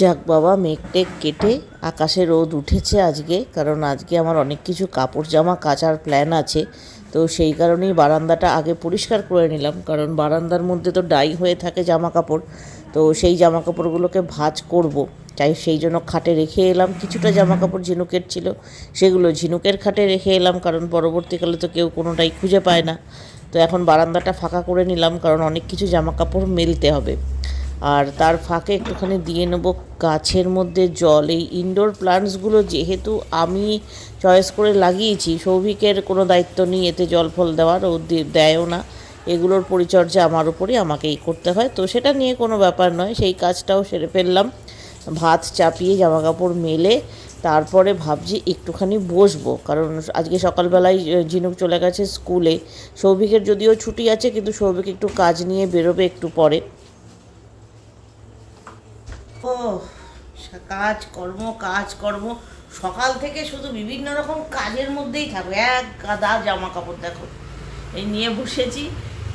যাক বাবা, মেঘ টেক কেটে আকাশে রোদ উঠেছে আজকে, কারণ আজকে আমার অনেক কিছু কাপড়, জামা, কাচার প্ল্যান আছে। তো সেই কারণেই বারান্দাটা আগে পরিষ্কার করে নিলাম, কারণ বারান্দার মধ্যে তো ডাই হয়ে থাকে জামা কাপড় তো সেই জামা কাপড়গুলোকে ভাঁজ করব। তাই সেই জন্য খাটে রেখে এলাম। কিছুটা জামা কাপড় ঝিনুকের ছিল, সেগুলো ঝিনুকের খাটে রেখে এলাম, কারণ পরবর্তীকালে তো কেউ কোনোটাই খুঁজে পায় না। তো এখন বারান্দাটা ফাঁকা করে নিলাম, কারণ অনেক কিছু জামা কাপড় মেলতে হবে। আর তার ফাঁকে একটুখানি দিয়ে নেব গাছের মধ্যে জল। এই ইনডোর প্লান্টসগুলো যেহেতু আমি চয়েস করে লাগিয়েছি, সৌভিকের কোনো দায়িত্ব নেই এতে জল ফল দেওয়ার, ও দেয়ও না। এগুলোর পরিচর্যা আমার উপরই আমাকেই করতে হয়। তো সেটা নিয়ে কোনো ব্যাপার নয়, সেই কাজটাও সেরে ফেললাম। ভাত চাপিয়ে জামা কাপড় মেলে, তারপরে ভাবছি একটুখানি বসবো। কারণ আজকে সকালবেলায় ঝিনুক চলে গেছে স্কুলে। সৌভিকের যদিও ছুটি আছে, কিন্তু সৌভিক একটু কাজ নিয়ে বেরোবে একটু পরে। ও কাজ কর্ম কাজ কর্ম। সকাল থেকে শুধু বিভিন্ন রকম কাজের মধ্যেই থাকবে এক গাদা জামা কাপড় দেখো। এই নিয়ে বসেছি।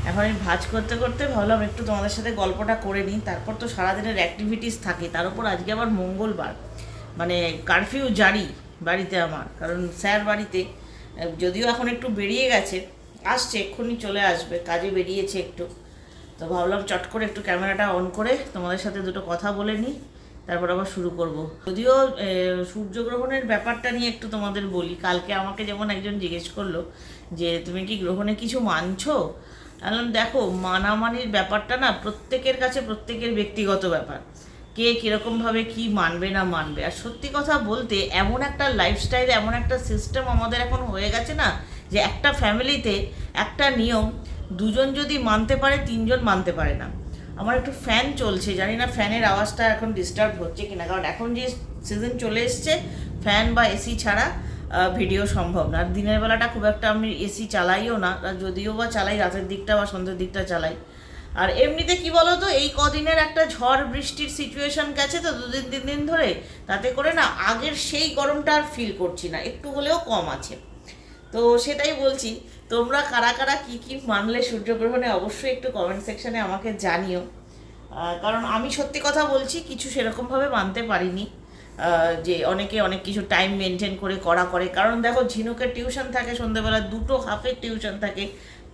এখন এই ভাজ করতে করতে ভাবলাম একটু তোমাদের সাথে গল্পটা করে নিই। তারপর তো সারাদিনের অ্যাক্টিভিটিস থাকে। তার উপর আজকে আবার মঙ্গলবার। মানে কারফিউ জারি বাড়িতে আমার। কারণ স্যার বাড়িতে, যদিও এখন একটু বেরিয়ে গেছে, আসছে, এক্ষুনি চলে আসবে। কাজে বেরিয়েছে একটু। তো ভাবলাম চট করে একটু ক্যামেরাটা অন করে তোমাদের সাথে দুটো কথা বলে নিই, তারপর আবার শুরু করব। যদিও সূর্যগ্রহণের ব্যাপারটা নিয়ে একটু তোমাদের বলি, কালকে আমাকে যেমন একজন জিজ্ঞেস করল যে, তুমি কি গ্রহণে কিছু মানছো? বললাম, দেখো, মানামানির ব্যাপারটা না প্রত্যেকের কাছে প্রত্যেকের ব্যক্তিগত ব্যাপার। কে কীরকমভাবে কি মানবে না মানবে? আর সত্যি কথা বলতে, এমন একটা লাইফস্টাইল এমন একটা সিস্টেম আমাদের এখন হয়ে গেছে না, যে একটা ফ্যামিলিতে একটা নিয়ম দুজন যদি মানতে পারে, তিনজন মানতে পারে না। আমার একটু ফ্যান চলছে, জানি না ফ্যানের আওয়াজটা এখন ডিস্টার্ব হচ্ছে কিনা, কারণ এখন যে সিজন চলে এসছে ফ্যান বা এসি ছাড়া ভিডিও সম্ভব না। আর দিনের বেলাটা খুব একটা আমি এসি চালাইও না যদিও বা চালাই, রাতের দিকটা বা সন্ধ্যের দিকটা চালাই। আর এমনিতে কি বলতো, এই কদিনের একটা ঝড় বৃষ্টির সিচুয়েশন গেছে তো, দুদিন, তিন দিন ধরে, তাতে করে না আগের সেই গরমটা আর ফিল করছি না, একটু হলেও কম আছে। তো সেটাই বলছি, তোমরা কারা কারা কী কী মানলে সূর্যগ্রহণে অবশ্যই একটু কমেন্ট সেকশানে আমাকে জানিও। কারণ আমি সত্যি কথা বলছি, কিছু সেরকমভাবে মানতে পারিনি যে অনেকে অনেক কিছু টাইম মেনটেন করে, করা করে। কারণ দেখো, ঝিনুকের টিউশন থাকে সন্ধ্যেবেলা দুটো হাফের টিউশন থাকে।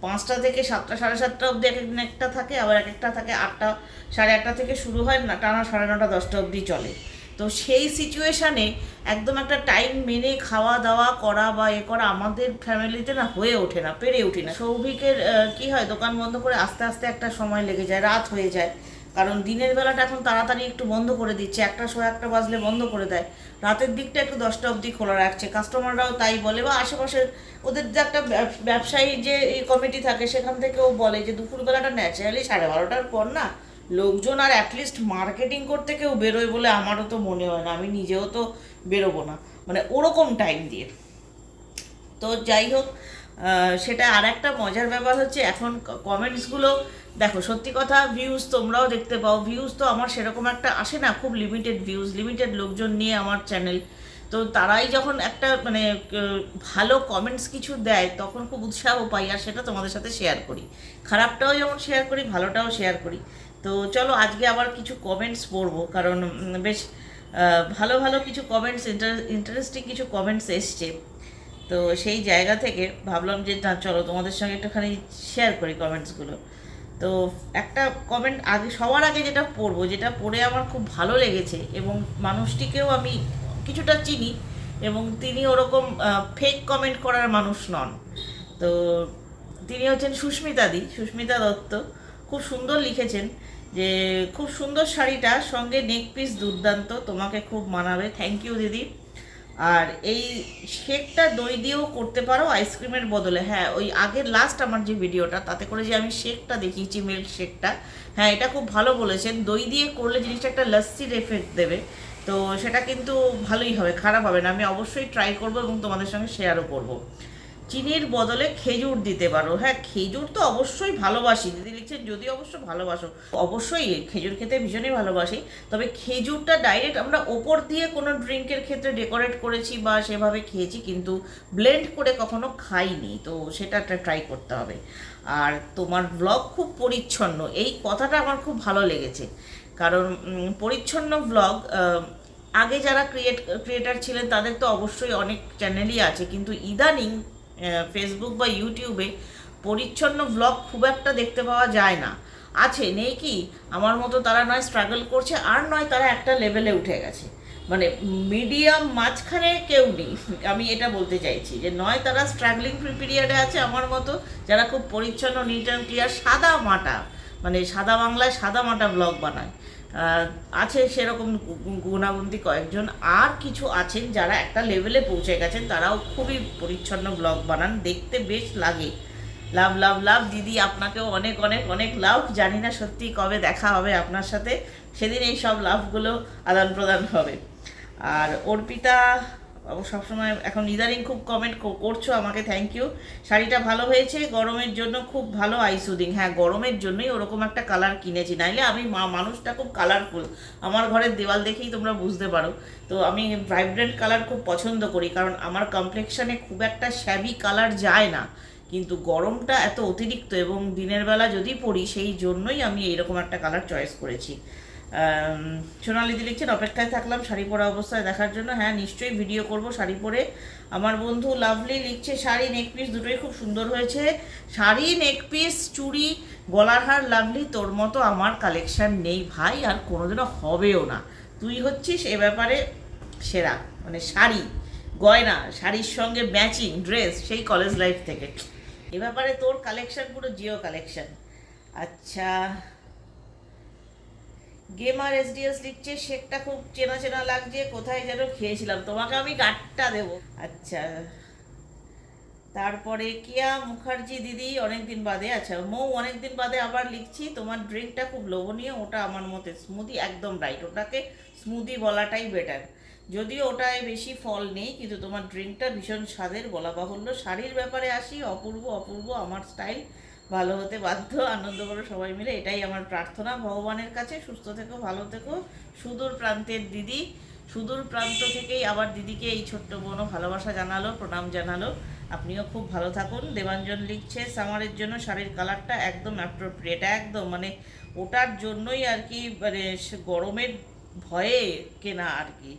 পাঁচটা থেকে সাতটা, সাড়ে সাতটা অবধি এক একদিন একটা থাকে, আবার এক একটা থাকে আটটা, সাড়ে আটটা থেকে শুরু হয়, না, টানা সাড়ে নটা, দশটা অবধি চলে। তো সেই সিচুয়েশানে একদম একটা টাইম মেনে খাওয়া দাওয়া করা বা এ করা আমাদের ফ্যামিলিতে না হয়ে ওঠে না, পেরে ওঠে না। সৌভিকের কি হয়, দোকান বন্ধ করে আস্তে আস্তে একটা সময় লেগে যায়, রাত হয়ে যায়। কারণ দিনের বেলাটা এখন তাড়াতাড়ি একটু বন্ধ করে দিচ্ছে, একটা সময় একটা বাজলে বন্ধ করে দেয়। রাতের দিকটা একটু দশটা অবধি খোলা রাখছে। কাস্টমাররাও তাই বলে বা আশেপাশের ওদের যে একটা ব্যবসায়ী যে কমিটি থাকে, সেখান থেকেও বলে যে দুপুরবেলাটা ন্যাচারালি সাড়ে বারোটার পর না লোকজন আর অ্যাটলিস্ট মার্কেটিং করতে কেউ বেরোয় বলে আমারও তো মনে হয় না, আমি নিজেও তো বেরোবো না। মানে ওরকম টাইম দিয়ে। তো যাই হোক সেটা আর একটা মজার ব্যাপার হচ্ছে, এখন কমেন্টসগুলো দেখো সত্যি কথা ভিউজ তোমরাও দেখতে পাও। ভিউজ তো আমার সেরকম একটা আসে না, খুব লিমিটেড ভিউজ লিমিটেড লোকজন নিয়ে আমার চ্যানেল তো তারাই যখন একটা মানে ভালো কমেন্টস কিছু দেয়, তখন খুব উৎসাহ পাই, আর সেটা তোমাদের সাথে শেয়ার করি। খারাপটাও যেমন শেয়ার করি, ভালোটাও শেয়ার করি। তো চলো আজকে আবার কিছু কমেন্টস পড়ব, কারণ বেশ ভালো ভালো কিছু কমেন্টস ইন্টারেস্টিং কিছু কমেন্টস এসছে। তো সেই জায়গা থেকে ভাবলাম যে, না, চলো তোমাদের সঙ্গে একটুখানি শেয়ার করি কমেন্টসগুলো তো একটা কমেন্ট আগে, সবার আগে যেটা পড়ব, যেটা পড়ে আমার খুব ভালো লেগেছে এবং মানুষটিকেও আমি কিছুটা চিনি এবং তিনি ওরকম ফেক কমেন্ট করার মানুষ নন। তো তিনি হচ্ছেন সুস্মিতা দি, সুস্মিতা দত্ত। খুব সুন্দর লিখেছেন। যে খুব সুন্দর শাড়িটা, সঙ্গে নেক পিস দুর্দান্ত, তোমাকে খুব মানাবে। থ্যাংক ইউ দিদি। আর এই শেকটা দই দিয়েও করতে পারো আইসক্রিমের বদলে। হ্যাঁ ওই আগের লাস্ট আমার যে ভিডিওটা তাতে করে যে আমি শেকটা দেখিয়েছি মিল্ক শেকটা। হ্যাঁ এটা খুব ভালো বলেছেন। দই দিয়ে করলে জিনিসটা একটা লস্যির এফেক্ট দেবে। তো সেটা কিন্তু ভালোই হবে, খারাপ হবে না। আমি অবশ্যই ট্রাই করব এবং তোমাদের সঙ্গে শেয়ারও করব। চিনির বদলে খেজুর দিতে পারো। হ্যাঁ খেজুর তো অবশ্যই ভালোবাসি। দিদি লিখছেন, যদি অবশ্য ভালোবাসো। অবশ্যই খেজুর খেতে ভীষণই ভালোবাসি। তবে খেজুরটা ডাইরেক্ট আমরা ওপর দিয়ে কোনো ড্রিঙ্কের ক্ষেত্রে ডেকোরেট করেছি বা সেভাবে খেয়েছি কিন্তু ব্লেন্ড করে কখনো খাইনি। তো সেটা একটা ট্রাই করতে হবে। আর তোমার ব্লগ খুব পরিচ্ছন্ন। এই কথাটা আমার খুব ভালো লেগেছে। কারণ পরিচ্ছন্ন ব্লগ আগে যারা ক্রিয়েট ক্রিয়েটার ছিলেন তাদের তো অবশ্যই অনেক চ্যানেলই আছে। কিন্তু ইদানিং ফেসবুক বা ইউটিউবে পরিচ্ছন্ন ব্লগ খুব একটা দেখতে পাওয়া যায় না। আছে, নেই কি? আমার মতো তারা নয় স্ট্রাগল করছে, আর নয় তারা একটা লেভেলে উঠে গেছে। মানে মিডিয়াম মাঝখানে কেউ নেই। আমি এটা বলতে চাইছি যে নয় তারা স্ট্রাগলিং পিরিয়ডে আছে আমার মতো, যারা খুব পরিচ্ছন্ন নিট অ্যান্ড ক্লিয়ার সাদা মাটা মানে সাদা বাংলায় সাদা মাটা ব্লগ বানায়। আছে সেরকম গু- গুণাগুন্তি কয়েকজন। আর কিছু আছেন যারা একটা লেভেলে পৌঁছে গেছেন, তারাও খুবই পরিচ্ছন্ন ব্লগ বানান। দেখতে বেশ লাগে। লাভ লাভ লাভ। দিদি, আপনাকেও অনেক অনেক অনেক লাভ। জানি না সত্যি কবে দেখা হবে আপনার সাথে। সেদিন এই সব লাভগুলো আদান প্রদান হবে। আর অর্পিতা সবসময় এখন ইদানিং খুব কমেন্ট করছ আমাকে থ্যাংক ইউ শাড়িটা ভালো হয়েছে, গরমের জন্য খুব ভালো আইসুদিং হ্যাঁ গরমের জন্যই ওরকম একটা কালার কিনেছি। নাইলে আমি মা- মানুষটা খুব কালারফুল আমার ঘরের দেওয়াল দেখেই তোমরা বুঝতে পারো। তো আমি ভাইব্রেন্ট কালার খুব পছন্দ করি, কারণ আমার কমপ্লেকশানে খুব একটা শ্যাবি কালার যায় না। কিন্তু গরমটা এত অতিরিক্ত এবং দিনের বেলা যদি পড়ি সেই জন্যই আমি এইরকম একটা কালার চয়েস করেছি। সোনালিদি লিখছেন, অপেক্ষায় থাকলাম শাড়ি পরা অবস্থায় দেখার জন্য। হ্যাঁ নিশ্চয়ই ভিডিও করব শাড়ি পরে। আমার বন্ধু লাভলি লিখছে, শাড়ি নেক পিস দুটোই খুব সুন্দর হয়েছে। শাড়ি নেক পিস চুড়ি, গলার হার, লাভলি, তোর মতো আমার কালেকশান নেই ভাই, আর কোনোদিনও হবেও না। তুই হচ্ছিস এ ব্যাপারে সেরা মানে শাড়ি, গয়না, শাড়ির সঙ্গে ম্যাচিং ড্রেস সেই কলেজ লাইফ থেকে। এ ব্যাপারে তোর কালেকশান পুরো জিও কালেকশান আচ্ছা গেমার এসডিএস লিখছে, শেকটা খুব চেনা চেনা লাগছে, কোথায় যেন খেয়েছিলাম। তোমাকে আমি গাটটা দেব। আচ্ছা। তারপরে কিয়া মুখার্জি দিদি, অনেকদিন বাদে আচ্ছা মৌ অনেকদিন বাদে আবার লিখছি, তোমার ড্রিঙ্কটা খুব লোভনীয়, ওটা আমার মতে স্মুদি একদম রাইট ওটাকে স্মুদি বলাটাই বেটার যদিও ওটায় বেশি ফল নেই, কিন্তু তোমার ড্রিঙ্কটা ভীষণ স্বাদের, বলা বাহুল্য। শাড়ির ব্যাপারে আসি, অপূর্ব অপূর্ব, আমার স্টাইল ভালো হতে বাধ্য, আনন্দ করো সবাই মিলে। এটাই আমার প্রার্থনা। ভগবানের কাছে সুস্থ থেকো, ভালো থেকো। সুদূর প্রান্তের দিদি, সুদূর প্রান্ত থেকেই আবার দিদিকে এই ছোট্ট বোনও ভালোবাসা জানালো, প্রণাম জানালো। আপনিও খুব ভালো থাকুন। দেবাঞ্জন লিখছে, সামারের জন্য শাড়ির কালারটা একদম অ্যাপ্রোপ্রিয়েট একদম মানে ওটার জন্যই আর কি মানে গরমের ভয়ে কেনা আর কি।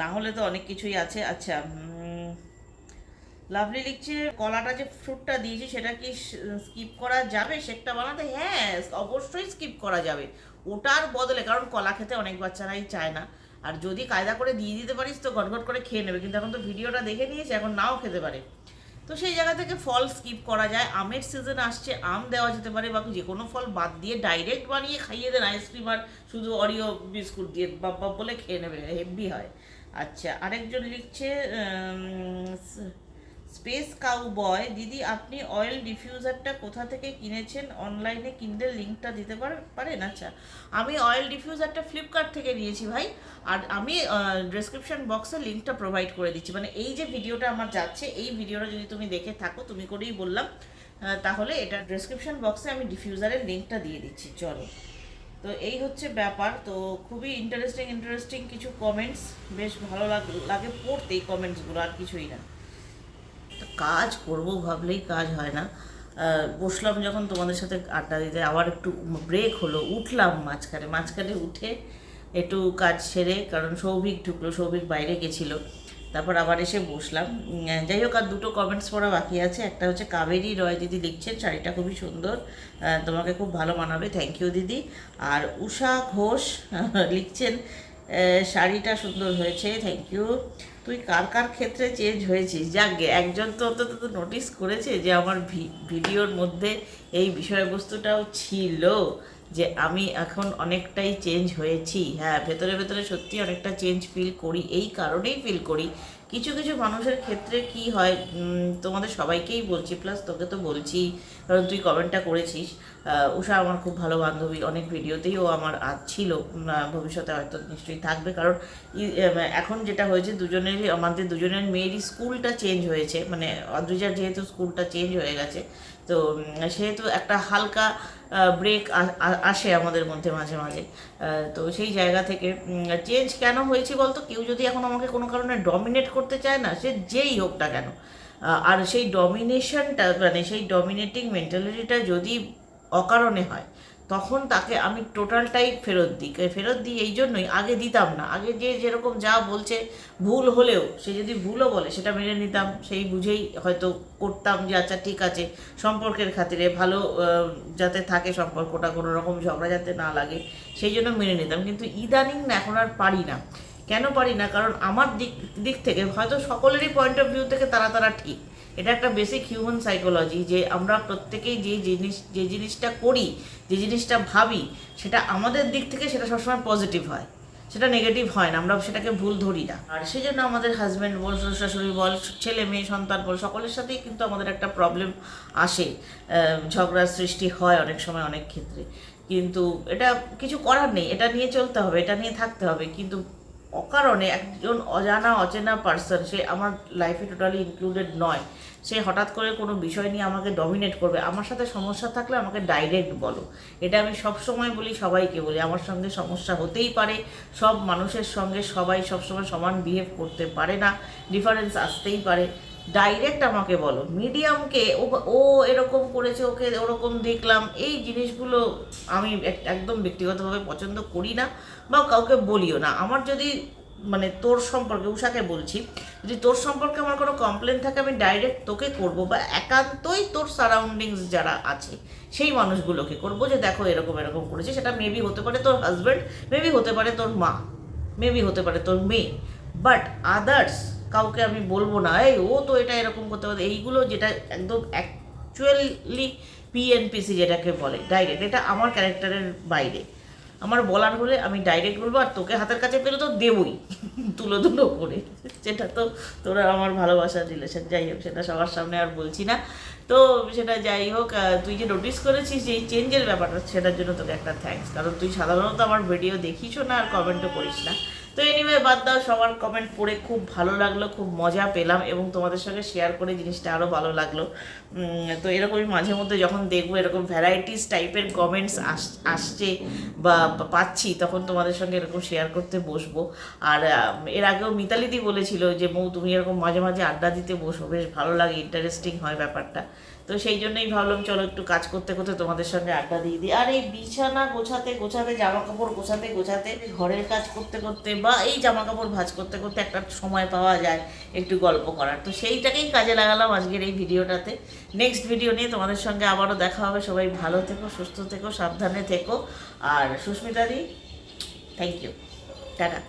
না হলে তো অনেক কিছুই আছে। আচ্ছা লাভলি লিখছে, কলাটা যে ফ্রুটটা দিয়েছি সেটা কি স্কিপ করা যাবে? শেকটা বানাতে? হ্যাঁ অবশ্যই স্কিপ করা যাবে। ওটার বদলে, কারণ কলা খেতে অনেক বাচ্চারাই চায় না। আর যদি কায়দা করে দিয়ে দিতে পারিস তো গটগট করে খেয়ে নেবে। কিন্তু এখন তো ভিডিওটা দেখে নিয়েছে, এখন নাও খেতে পারে। তো সেই জায়গা থেকে ফল স্কিপ করা যায়। আমের সিজন আসছে, আম দেওয়া যেতে পারে বা যে কোনো ফল বাদ দিয়ে ডাইরেক্ট বানিয়ে খাইয়ে দেন আইসক্রিম আর শুধু অরিও বিস্কুট দিয়ে বাপ বলে খেয়ে নেবে। হেভি হয়। আচ্ছা আরেকজন লিখছে স্পেস কাউ বয় দিদি আপনি অয়েল ডিফিউজারটা কোথা থেকে কিনেছেন? অনলাইনে কিনলে লিঙ্কটা দিতে পারে, পারেন? আচ্ছা আমি অয়েল ডিফিউজারটা ফ্লিপকার্ট থেকে নিয়েছি ভাই, আর আমি ডেসক্রিপশন বক্সে লিঙ্কটা প্রোভাইড করে দিচ্ছি। মানে এই যে ভিডিওটা আমার যাচ্ছে, এই ভিডিওটা যদি তুমি দেখে থাকো, তুমি করেই বললাম তাহলে এটা ডেসক্রিপশন বক্সে আমি ডিফিউজারের লিঙ্কটা দিয়ে দিচ্ছি, চলো। তো এই হচ্ছে ব্যাপার, তো খুবই ইন্টারেস্টিং ইন্টারেস্টিং কিছু কমেন্টস বেশ ভালো লাগ- পড়তে এই কমেন্টসগুলো আর কিছুই না। কাজ করব ভাবলেই কাজ হয় না। বসলাম যখন তোমাদের সাথে আড্ডা দিতে, আবার একটু ব্রেক হলো, উঠলাম মাঝখানে। মাঝখানে উঠে একটু কাজ সেরে, কারণ সৌভিক ঢুকলো, সৌভিক বাইরে গেছিল। তারপর আবার এসে বসলাম। যাই হোক, আর দুটো কমেন্টস পড়া বাকি আছে। একটা হচ্ছে, কাবেরি রয় দিদি লিখছেন, শাড়িটা খুবই সুন্দর। তোমাকে খুব ভালো মানাবে থ্যাংক ইউ দিদি। আর উষা ঘোষ লিখছেন শাড়িটা সুন্দর হয়েছে থ্যাংক ইউ তুই কার কার ক্ষেত্রে চেঞ্জ হয়েছিস? গে, একজন তো অন্তত তো নোটিস করেছে যে আমার ভিডিওর মধ্যে এই বিষয়বস্তুটাও ছিল যে আমি এখন অনেকটাই চেঞ্জ হয়েছি। হ্যাঁ ভেতরে ভেতরে সত্যি অনেকটা চেঞ্জ ফিল করি এই কারণেই ফিল করি। কিছু কিছু মানুষের ক্ষেত্রে কি হয় তোমাদের সবাইকেই বলছি প্লাস তোকে তো বলছি কারণ তুই কমেন্টটা করেছিস। উষা আমার খুব ভালো বান্ধবী, অনেক ভিডিওতেই ও আমার আজ ছিল ভবিষ্যতে হয়তো নিশ্চয়ই থাকবে, কারণ এখন যেটা হয়েছে, দুজনেরই, আমাদের দুজনের মেয়েরই স্কুলটা চেঞ্জ হয়েছে মানে অদ্রিজার যেহেতু স্কুলটা চেঞ্জ হয়ে গেছে, তো সেহেতু একটা হালকা ব্রেক আসে আমাদের মধ্যে মাঝে মাঝে। তো সেই জায়গা থেকে চেঞ্জ কেন হয়েছে বলতো? কেউ যদি এখন আমাকে কোনো কারণে ডমিনেট করতে চায় না, সে যেই হোক না কেন। আর সেই ডমিনেশনটা মানে সেই ডমিনেটিং মেন্টালিটিটা যদি অকারণে হয় তখন তাকে আমি টোটালটাই ফেরত দিই। ফেরত দিই এই জন্যই আগে দিতাম না। আগে যে যেরকম যা বলছে ভুল হলেও সে যদি ভুলও বলে সেটা মেনে নিতাম, সেই বুঝেই হয়তো করতাম যে আচ্ছা ঠিক আছে, সম্পর্কের খাতিরে ভালো যাতে থাকে সম্পর্কটা, কোনো রকম ঝগড়া যাতে না লাগে, সেই জন্য মেনে নিতাম। কিন্তু ইদানিং না এখন আর পারি না। কেন পারি না? কারণ আমার দিক দিক থেকে হয়তো সকলেরই পয়েন্ট অফ ভিউ থেকে তারা তারা ঠিক। এটা একটা বেসিক হিউম্যান সাইকোলজি যে আমরা প্রত্যেকেই যে জিনিস, যে জিনিসটা করি, যে জিনিসটা ভাবি, সেটা আমাদের দিক থেকে সেটা সবসময় পজিটিভ হয়। সেটা নেগেটিভ হয় না, আমরা সেটাকে ভুল ধরি না। আর সেই জন্য আমাদের হাজব্যান্ড বল শ্বশুর শাশুড়ি বল, ছেলে মেয়ে, সন্তান বল, সকলের সাথেই কিন্তু আমাদের একটা প্রবলেম আসে। ঝগড়ার সৃষ্টি হয় অনেক সময় অনেক ক্ষেত্রে। কিন্তু এটা কিছু করার নেই, এটা নিয়ে চলতে হবে, এটা নিয়ে থাকতে হবে। কিন্তু অকারণে একজন অজানা, অচেনা পার্সন সে আমার লাইফে টোটালি ইনক্লুডেড নয়। সে হঠাৎ করে কোনো বিষয় নিয়ে আমাকে ডমিনেট করবে, আমার সাথে সমস্যা থাকলে আমাকে ডাইরেক্ট বলো। এটা আমি সব সময় বলি, সবাইকে বলি। আমার সঙ্গে সমস্যা হতেই পারে, সব মানুষের সঙ্গে সবাই সবসময় সমান বিহেভ করতে পারে না ডিফারেন্স আসতেই পারে। ডাইরেক্ট আমাকে বলো। মিডিয়ামকে ও এরকম করেছে, ওকে ওরকম দেখলাম, এই জিনিসগুলো আমি এক- একদম ব্যক্তিগতভাবে পছন্দ করি না বা কাউকে বলিও না। আমার যদি মানে তোর সম্পর্কে উষাকে বলছি, যদি তোর সম্পর্কে আমার কোনো কমপ্লেন থাকে, আমি ডাইরেক্ট তোকে করব বা একান্তই তোর সারাউন্ডিংস যারা আছে, সেই মানুষগুলোকে করব যে দেখো এরকম এরকম করেছে। সেটা মেবি হতে পারে তোর হাজব্যান্ড মেবি হতে পারে তোর মা মেবি হতে পারে তোর মেয়ে বাট আদার্স কাউকে আমি বলব না। এই, ও তো এটা এরকম করতে পারে এইগুলো যেটা একদম অ্যাকচুয়ালি পিএনপিসি যেটাকে বলে ডাইরেক্ট এটা আমার ক্যারেক্টারের বাইরে। আমার বলার হলে আমি ডাইরেক্ট বলব, আর তোকে হাতের কাছে পেলে তো দেবই। তুলো তুলো করে। সেটা তো তোরা আমার ভালোবাসার রিলেশন যাই হোক, সেটা সবার সামনে আর বলছি না। তো সেটা যাই হোক তুই যে নোটিস করেছিস যে চেঞ্জের ব্যাপারটা, সেটার জন্য তোকে একটা থ্যাঙ্কস কারণ তুই সাধারণত আমার ভিডিও দেখিসও না আর কমেন্টও করিস না। তো এনিওয়ে বাদ দাও, সবার কমেন্ট পড়ে খুব ভালো লাগল, খুব মজা পেলাম এবং তোমাদের সঙ্গে শেয়ার করে জিনিসটা আরও ভালো লাগল। তো এরকমই মাঝে মধ্যে যখন দেখব এরকম ভ্যারাইটিস টাইপের কমেন্টস আসছে বা বা পাচ্ছি, তখন তোমাদের সঙ্গে এরকম শেয়ার করতে বসবো। আর এর আগেও মিতালিদি বলেছিল যে, মৌ, তুমি এরকম মাঝে মাঝে আড্ডা দিতে বসো, বেশ ভালো লাগে ইন্টারেস্টিং হয় ব্যাপারটা। তো সেই জন্যই ভাবলাম, চলো একটু কাজ করতে করতে তোমাদের সঙ্গে আড্ডা দিয়ে দিই। আর এই বিছানা গোছাতে গোছাতে জামা কাপড় গোছাতে গোছাতে, ঘরের কাজ করতে করতে বা এই জামা কাপড় ভাজ করতে করতে একটা সময় পাওয়া যায় একটু গল্প করার। তো সেইটাকেই কাজে লাগালাম আজকের এই ভিডিওটাতে। নেক্সট ভিডিও নিয়ে তোমাদের সঙ্গে আবারও দেখা হবে। সবাই ভালো থেকো, সুস্থ থেকো, সাবধানে থেকো। আর সুস্মিতাদি থ্যাংক ইউ টাটা।